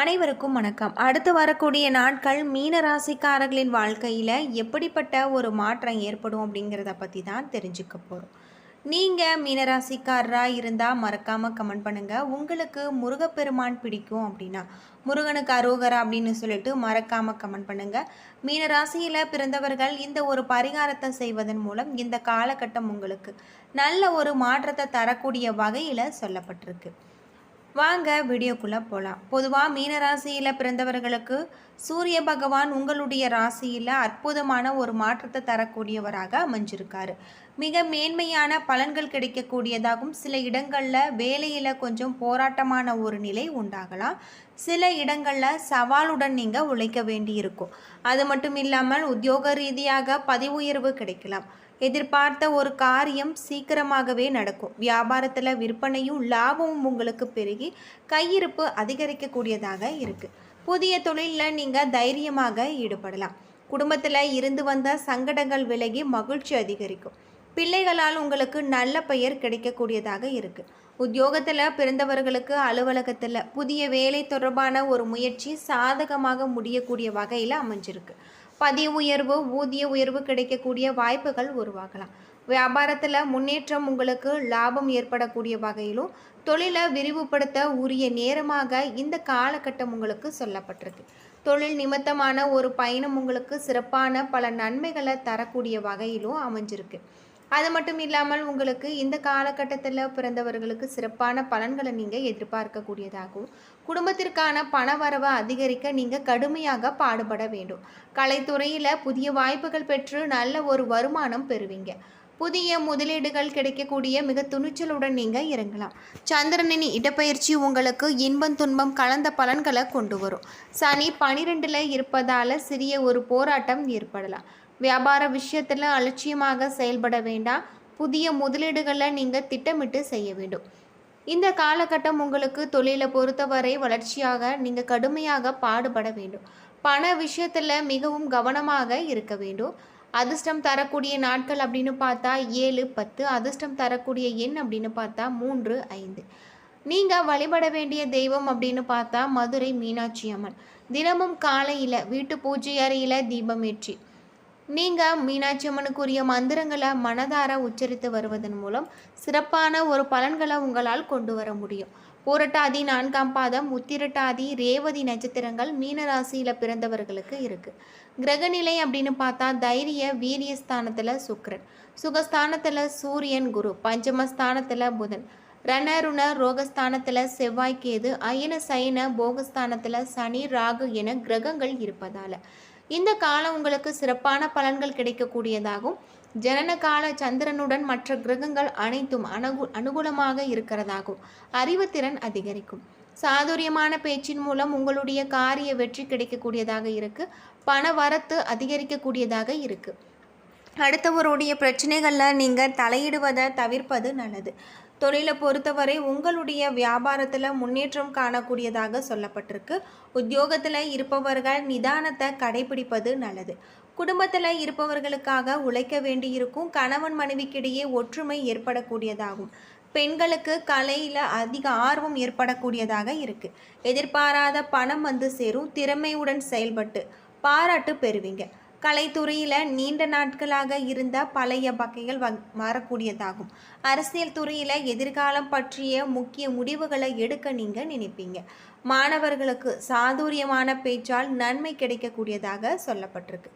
அனைவருக்கும் வணக்கம். அடுத்து வரக்கூடிய நாட்கள் மீன ராசிக்காரர்களின் வாழ்க்கையில் எப்படிப்பட்ட ஒரு மாற்றம் ஏற்படும் அப்படிங்கிறத பற்றி தான் தெரிஞ்சுக்க போகிறோம் நீங்கள் மீனராசிக்காரராக இருந்தால் மறக்காமல் கமெண்ட் பண்ணுங்கள் உங்களுக்கு முருகப்பெருமான் பிடிக்கும் அப்படின்னா முருகனுக்கு அரோகரா அப்படின்னு சொல்லிட்டு மறக்காமல் கமெண்ட் பண்ணுங்கள் மீனராசியில் பிறந்தவர்கள் இந்த ஒரு பரிகாரத்தை செய்வதன் மூலம் இந்த காலகட்டம் உங்களுக்கு நல்ல ஒரு மாற்றத்தை தரக்கூடிய வகையில் சொல்லப்பட்டிருக்கு. வாங்க வீடியோக்குள்ளே போகலாம் பொதுவாக மீன ராசியில் பிறந்தவர்களுக்கு சூரிய பகவான் உங்களுடைய ராசியில் அற்புதமான ஒரு மாற்றத்தை தரக்கூடியவராக அமைஞ்சிருக்காரு. மிக மேன்மையான பலன்கள் கிடைக்கக்கூடியதாகவும் சில இடங்களில் வேலையில் கொஞ்சம் போராட்டமான ஒரு நிலை உண்டாகலாம். சில இடங்களில் சவாலுடன் நீங்கள் உழைக்க வேண்டியிருக்கும். அது மட்டும் இல்லாமல் உத்தியோக ரீதியாக பதவி உயர்வு கிடைக்கலாம். எதிர்பார்த்த ஒரு காரியம் சீக்கிரமாகவே நடக்கும். வியாபாரத்தில் விற்பனையும் லாபமும் உங்களுக்கு பெருகி கையிருப்பு அதிகரிக்கக்கூடியதாக இருக்குது புதிய தொழிலில் நீங்கள் தைரியமாக ஈடுபடலாம். குடும்பத்தில் இருந்து வந்த சங்கடங்கள் விலகி மகிழ்ச்சி அதிகரிக்கும். பிள்ளைகளால் உங்களுக்கு நல்ல பெயர் கிடைக்கக்கூடியதாக இருக்குது உத்தியோகத்தில் பிறந்தவர்களுக்கு அலுவலகத்தில் புதிய வேலை தொடர்பான ஒரு முயற்சி சாதகமாக முடியக்கூடிய வகையில் அமைஞ்சிருக்கு. பதிய உயர்வு ஊதிய உயர்வு கிடைக்கக்கூடிய வாய்ப்புகள் உருவாகலாம். வியாபாரத்தில் முன்னேற்றம் உங்களுக்கு லாபம் ஏற்படக்கூடிய வகையிலும் தொழிலை விரிவுபடுத்த உரிய நேரமாக இந்த காலகட்டம் உங்களுக்கு சொல்லப்பட்டிருக்கு. தொழில் நிமித்தமான ஒரு பயணம் உங்களுக்கு சிறப்பான பல நன்மைகளை தரக்கூடிய வகையிலும் அமைஞ்சிருக்கு. அது மட்டும் இல்லாமல் உங்களுக்கு இந்த காலகட்டத்தில் பிறந்தவர்களுக்கு சிறப்பான பலன்களை நீங்கள் எதிர்பார்க்கக்கூடியதாகும். குடும்பத்திற்கான பண வரவை அதிகரிக்க நீங்கள் கடுமையாக பாடுபட வேண்டும். கலைத்துறையில் புதிய வாய்ப்புகள் பெற்று நல்ல ஒரு வருமானம் பெறுவீங்க. புதிய முதலீடுகள் கிடைக்கக்கூடிய மிக துணிச்சலுடன் நீங்கள் இறங்கலாம். சந்திரனின் இடப்பெயர்ச்சி உங்களுக்கு இன்பம் துன்பம் கலந்த பலன்களை கொண்டு வரும். சனி பனிரெண்டில் இருப்பதால் சிறிய ஒரு போராட்டம் ஏற்படலாம். வியாபார விஷயத்தில் அலட்சியமாக செயல்பட வேண்டாம். புதிய முதலீடுகளை நீங்கள் திட்டமிட்டு செய்ய வேண்டும். இந்த காலகட்டம் உங்களுக்கு தொழிலை பொறுத்தவரை வளர்ச்சியாக நீங்கள் கடுமையாக பாடுபட வேண்டும். பண விஷயத்தில் மிகவும் கவனமாக இருக்க வேண்டும். அதிர்ஷ்டம் தரக்கூடிய நாட்கள் அப்படின்னு பார்த்தா ஏழு பத்து. அதிர்ஷ்டம் தரக்கூடிய எண் அப்படின்னு பார்த்தா மூன்று ஐந்து. நீங்கள் வழிபட வேண்டிய தெய்வம் அப்படின்னு பார்த்தா மதுரை மீனாட்சி அம்மன். தினமும் காலையில் வீட்டு பூஜை அறையில் தீபம் ஏற்றி நீங்கள் மீனாட்சி அம்மனுக்குரிய மந்திரங்களை மனதார உச்சரித்து வருவதன் மூலம் சிறப்பான ஒரு பலன்களை உங்களால் கொண்டு வர முடியும். பூரட்டாதி நான்காம் பாதம் உத்திரட்டாதி ரேவதி நட்சத்திரங்கள் மீன ராசியில் பிறந்தவர்களுக்கு இருக்குது கிரகநிலை அப்படின்னு பார்த்தா தைரிய வீரிய ஸ்தானத்தில் சுக்கரன். சுகஸ்தானத்தில் சூரியன் குரு. பஞ்சமஸ்தானத்தில் புதன். ரணருண ரோகஸ்தானத்தில் செவ்வாய் கேது அயன சயன போகஸ்தானத்தில் சனி ராகு என கிரகங்கள் இருப்பதால். இந்த காலம் உங்களுக்கு சிறப்பான பலன்கள் கிடைக்கக்கூடியதாகும். ஜனன கால சந்திரனுடன் மற்ற கிரகங்கள் அனைத்தும் அனுகு அனுகூலமாக இருக்கிறதாகும். அறிவுத்திறன் அதிகரிக்கும். சாதுரியமான பேச்சின் மூலம் உங்களுடைய காரிய வெற்றி கிடைக்கக்கூடியதாக இருக்கு. பண வரத்து அதிகரிக்கக்கூடியதாக இருக்கு. அடுத்தவருடைய பிரச்சனைகளில் நீங்கள் தலையிடுவதை தவிர்ப்பது நல்லது. தொழிலை பொறுத்தவரை உங்களுடைய வியாபாரத்தில் முன்னேற்றம் காணக்கூடியதாக சொல்லப்பட்டிருக்கு. உத்தியோகத்தில் இருப்பவர்கள் நிதானத்தை கடைபிடிப்பது நல்லது. குடும்பத்தில் இருப்பவர்களுக்காக உழைக்க வேண்டியிருக்கும் கணவன் மனைவிக்கிடையே ஒற்றுமை ஏற்படக்கூடியதாகும். பெண்களுக்கு கலையில் அதிக ஆர்வம் ஏற்படக்கூடியதாக இருக்குது எதிர்பாராத பணம் வந்து சேரும் திறமையுடன் செயல்பட்டு பாராட்டு பெறுவீங்க. கலைத்துறையில் நீண்ட நாட்களாக இருந்த பழைய வகைகள் வ மாறக்கூடியதாகும். அரசியல் துறையில் எதிர்காலம் பற்றிய முக்கிய முடிவுகளை எடுக்க நீங்கள் நினைப்பீங்க. மாணவர்களுக்கு சாதுரியமான பேச்சால் நன்மை கிடைக்கக்கூடியதாக சொல்லப்பட்டிருக்கு.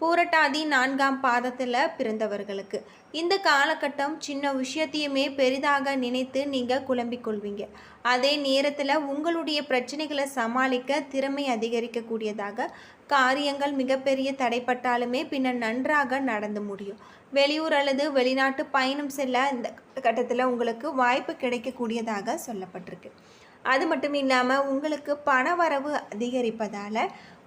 பூரட்டாதி நான்காம் பாதத்தில் பிறந்தவர்களுக்கு. இந்த காலகட்டம் சின்ன விஷயத்தையுமே பெரிதாக நினைத்து நீங்கள் குழம்பிக் கொள்வீங்க. அதே நேரத்தில் உங்களுடைய பிரச்சனைகளை சமாளிக்க திறமை அதிகரிக்கக்கூடியதாக காரியங்கள் மிகப்பெரிய தடைப்பட்டாலுமே பின்னர் நன்றாக நடந்து முடியும். வெளியூர் அல்லது வெளிநாட்டு பயணம் செல்ல இந்த கட்டத்தில் உங்களுக்கு வாய்ப்பு கிடைக்கக்கூடியதாக சொல்லப்பட்டிருக்கு. அது மட்டும் இல்லாமல் உங்களுக்கு பண வரவு அதிகரிப்பதால்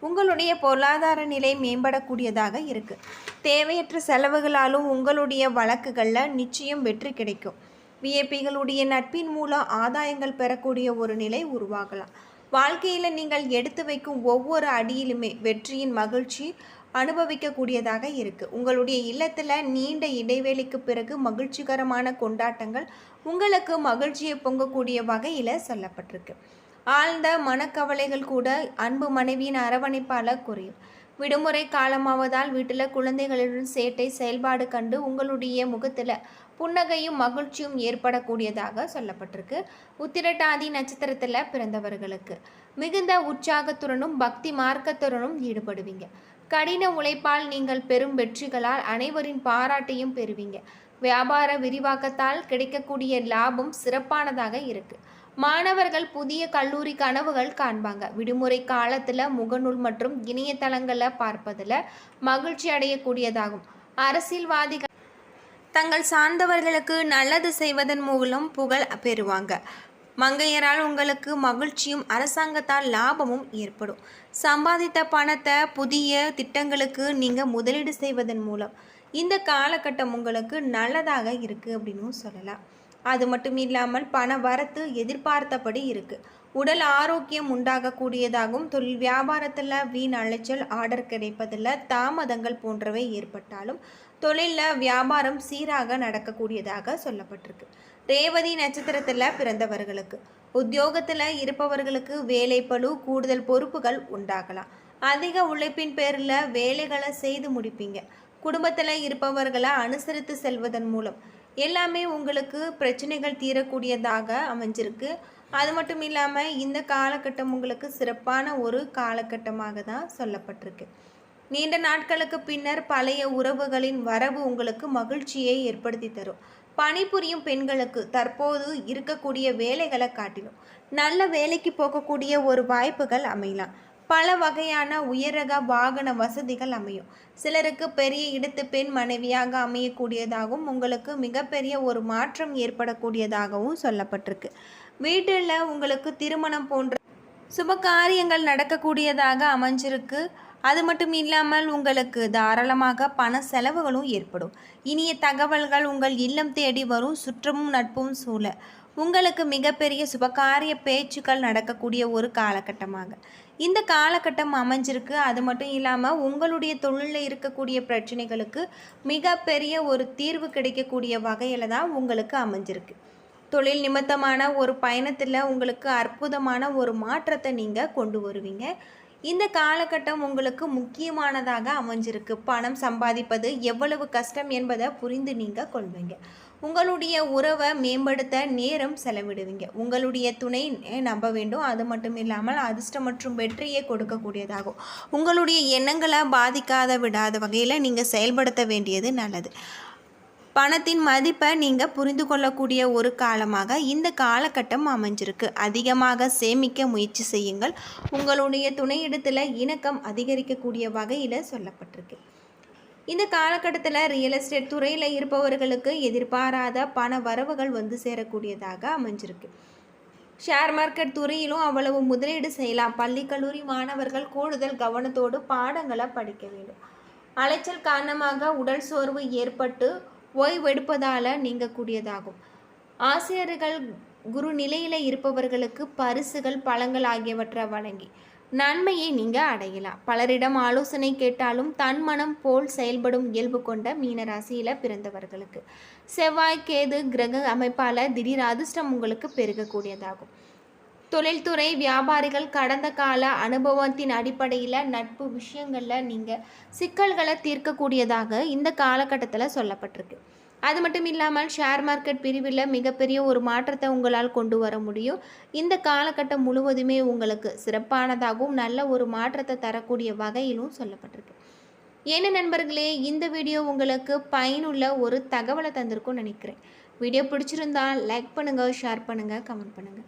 உங்களுடைய பொருளாதார நிலை மேம்படக்கூடியதாக இருக்குது தேவையற்ற செலவுகளாலும் உங்களுடைய வழக்குகளில் நிச்சயம் வெற்றி கிடைக்கும். விஏபிகளுடைய நட்பின் மூலம் ஆதாயங்கள் பெறக்கூடிய ஒரு நிலை உருவாகலாம். வாழ்க்கையில் நீங்கள் எடுத்து வைக்கும் ஒவ்வொரு அடியிலுமே வெற்றியின் மகிழ்ச்சி அனுபவிக்கக்கூடியதாக இருக்குது உங்களுடைய இல்லத்தில் நீண்ட இடைவேளைக்கு பிறகு மகிழ்ச்சிகரமான கொண்டாட்டங்கள் உங்களுக்கு மகிழ்ச்சியை பொங்கக்கூடிய வகையில் சொல்லப்பட்டிருக்கு. ஆழ்ந்த மனக்கவலைகள் கூட அன்பு மனைவியின் அரவணைப்பால் குறையும். விடுமுறை காலமாவதால் வீட்டில் குழந்தைகளுடன் சேட்டை செயல்பாடு கண்டு உங்களுடைய முகத்தில் புன்னகையும் மகிழ்ச்சியும் ஏற்படக்கூடியதாக சொல்லப்பட்டிருக்கு. உத்திரட்டாதி நட்சத்திரத்தில் பிறந்தவர்களுக்கு மிகுந்த உற்சாகத்துடனும் பக்தி மார்க்கத்துடனும் ஈடுபடுவீங்க. கடின உழைப்பால் நீங்கள் பெரும் வெற்றிகளால் அனைவரின் பாராட்டையும் பெறுவீங்க. வியாபார விரிவாக்கத்தால் கிடைக்கக்கூடிய லாபம் சிறப்பானதாக இருக்குது மாணவர்கள் புதிய கல்லூரி கனவுகள் காண்பாங்க. விடுமுறை காலத்தில் முகநூல் மற்றும் இணையதளங்களில் பார்ப்பதில் மகிழ்ச்சி அடையக்கூடியதாகும். அரசியல்வாதிகள் தங்கள் சார்ந்தவர்களுக்கு நல்லது செய்வதன் மூலம் புகழ் பெறுவாங்க. மங்கையரால் உங்களுக்கு மகிழ்ச்சியும் அரசாங்கத்தால் லாபமும் ஏற்படும். சம்பாதித்த பணத்தை புதிய திட்டங்களுக்கு நீங்கள் முதலீடு செய்வதன் மூலம். இந்த காலகட்டம் உங்களுக்கு நல்லதாக இருக்குது அப்படின்னும் சொல்லலாம். அது மட்டும் இல்லாமல் பண வரத்து எதிர்பார்த்தபடி இருக்குது உடல் ஆரோக்கியம் உண்டாகக்கூடியதாகவும் தொழில் வியாபாரத்தில் வீண் அலைச்சல் ஆர்டர் கிடைப்பதில் தாமதங்கள் போன்றவை ஏற்பட்டாலும் தொழிலில் வியாபாரம் சீராக நடக்கக்கூடியதாக சொல்லப்பட்டிருக்கு. ரேவதி நட்சத்திரத்தில் பிறந்தவர்களுக்கு. உத்தியோகத்தில் இருப்பவர்களுக்கு வேலைப்பழு கூடுதல் பொறுப்புகள் உண்டாகலாம். அதிக உழைப்பின் பேரில் வேலைகளை செய்து முடிப்பீங்க. குடும்பத்தில் இருப்பவர்களை அனுசரித்து செல்வதன் மூலம். எல்லாமே உங்களுக்கு பிரச்சனைகள் தீரக்கூடியதாக அமைஞ்சிருக்கு. அது மட்டும் இல்லாமல் இந்த காலகட்டம் உங்களுக்கு சிறப்பான ஒரு காலகட்டமாக தான் சொல்லப்பட்டிருக்கு. நீண்ட நாட்களுக்கு பின்னர் பழைய உறவுகளின் வரவு உங்களுக்கு மகிழ்ச்சியை ஏற்படுத்தி தரும். பணிபுரியும் பெண்களுக்கு தற்போது இருக்கக்கூடிய வேலைகளை காட்டிலும் நல்ல வேலைக்கு போகக்கூடிய ஒரு வாய்ப்புகள் அமையலாம். பல வகையான உயரக வாகன வசதிகள் அமையும். சிலருக்கு பெரிய இடத்து பெண் மனைவியாக அமையக்கூடியதாகவும் உங்களுக்கு மிகப்பெரிய ஒரு மாற்றம் ஏற்படக்கூடியதாகவும் சொல்லப்பட்டிருக்கு. வீட்டில் உங்களுக்கு திருமணம் போன்ற சுப காரியங்கள் நடக்கக்கூடியதாக அமைஞ்சிருக்கு. அது மட்டும் இல்லாமல் உங்களுக்கு தாராளமாக பண செலவுகளும் ஏற்படும். இனிய தகவல்கள் உங்கள் இல்லம் தேடி வரும் சுற்றமும் நட்பும் சூழ. உங்களுக்கு மிகப்பெரிய சுபகாரிய பேச்சுக்கள் நடக்கக்கூடிய ஒரு காலகட்டமாக. இந்த காலகட்டம் அமைஞ்சிருக்கு. அது மட்டும் இல்லாமல் உங்களுடைய தொழிலில் இருக்கக்கூடிய பிரச்சனைகளுக்கு மிகப்பெரிய ஒரு தீர்வு கிடைக்கக்கூடிய வகையில் தான் உங்களுக்கு அமைஞ்சிருக்கு. தொழில் நிமித்தமான ஒரு பயணத்தில் உங்களுக்கு அற்புதமான ஒரு மாற்றத்தை நீங்கள் கொண்டு வருவீங்க. இந்த காலகட்டம் உங்களுக்கு முக்கியமானதாக அமைஞ்சிருக்கு. பணம் சம்பாதிப்பது எவ்வளவு கஷ்டம் என்பதை புரிந்து நீங்கள் கொள்வீங்க. உங்களுடைய உறவை மேம்படுத்த நேரம் செலவிடுவீங்க. உங்களுடைய துணை நம்ப வேண்டும். அது மட்டும் இல்லாமல் அதிர்ஷ்டம் மற்றும் வெற்றியை கொடுக்கக்கூடியதாகும். உங்களுடைய எண்ணங்களை பாதிக்காத விடாத வகையில் நீங்கள் செயல்படுத்த வேண்டியது நல்லது. பணத்தின் மதிப்பை நீங்கள் புரிந்து கொள்ளக்கூடிய ஒரு காலமாக இந்த காலகட்டம் அமைஞ்சிருக்கு. அதிகமாக சேமிக்க முயற்சி செய்யுங்கள். உங்களுடைய துணையிடத்தில் இணக்கம் அதிகரிக்கக்கூடிய வகையில் சொல்லப்பட்டிருக்கு. இந்த காலகட்டத்தில் ரியல் எஸ்டேட் துறையில் இருப்பவர்களுக்கு எதிர்பாராத பண வரவுகள் வந்து சேரக்கூடியதாக அமைஞ்சிருக்கு. ஷேர் மார்க்கெட் துறையிலும் அவ்வளவு முதலீடு செய்யலாம். பள்ளி கல்லூரி மாணவர்கள் கூடுதல் கவனத்தோடு பாடங்களை படிக்க வேண்டும். அலைச்சல் காரணமாக உடல் சோர்வு ஏற்பட்டு ஓய்வெடுப்பதால் நீங்கக்கூடியதாகும். ஆசிரியர்கள் குரு நிலையில் இருப்பவர்களுக்கு பரிசுகள் பழங்கள் ஆகியவற்றை வழங்கி நன்மையை நீங்கள் அடையலாம். பலரிடம் ஆலோசனை கேட்டாலும் தன் மனம் போல் செயல்படும் இயல்பு கொண்ட மீனராசியில் பிறந்தவர்களுக்கு செவ்வாய் கேது கிரக அமைப்பால் திடீர் அதிர்ஷ்டம் உங்களுக்கு பெருகக்கூடியதாகும். தொழில்துறை வியாபாரிகள் கடந்த கால அனுபவத்தின் அடிப்படையில் நட்பு விஷயங்களில் நீங்கள் சிக்கல்களை தீர்க்கக்கூடியதாக இந்த காலகட்டத்தில் சொல்லப்பட்டிருக்கு. அது மட்டும் இல்லாமல் ஷேர் மார்க்கெட் பிரிவில் மிகப்பெரிய ஒரு மாற்றத்தை உங்களால் கொண்டு வர முடியும். இந்த காலகட்டம் முழுவதுமே உங்களுக்கு சிறப்பானதாகவும் நல்ல ஒரு மாற்றத்தை தரக்கூடிய வகையிலும் சொல்லப்பட்டிருக்கு. என்ன நண்பர்களே இந்த வீடியோ உங்களுக்கு பயனுள்ள ஒரு தகவலை தந்திருக்கும்னு நினைக்கிறேன். வீடியோ பிடிச்சிருந்தால் லைக் பண்ணுங்கள் ஷேர் பண்ணுங்கள் கமெண்ட் பண்ணுங்கள்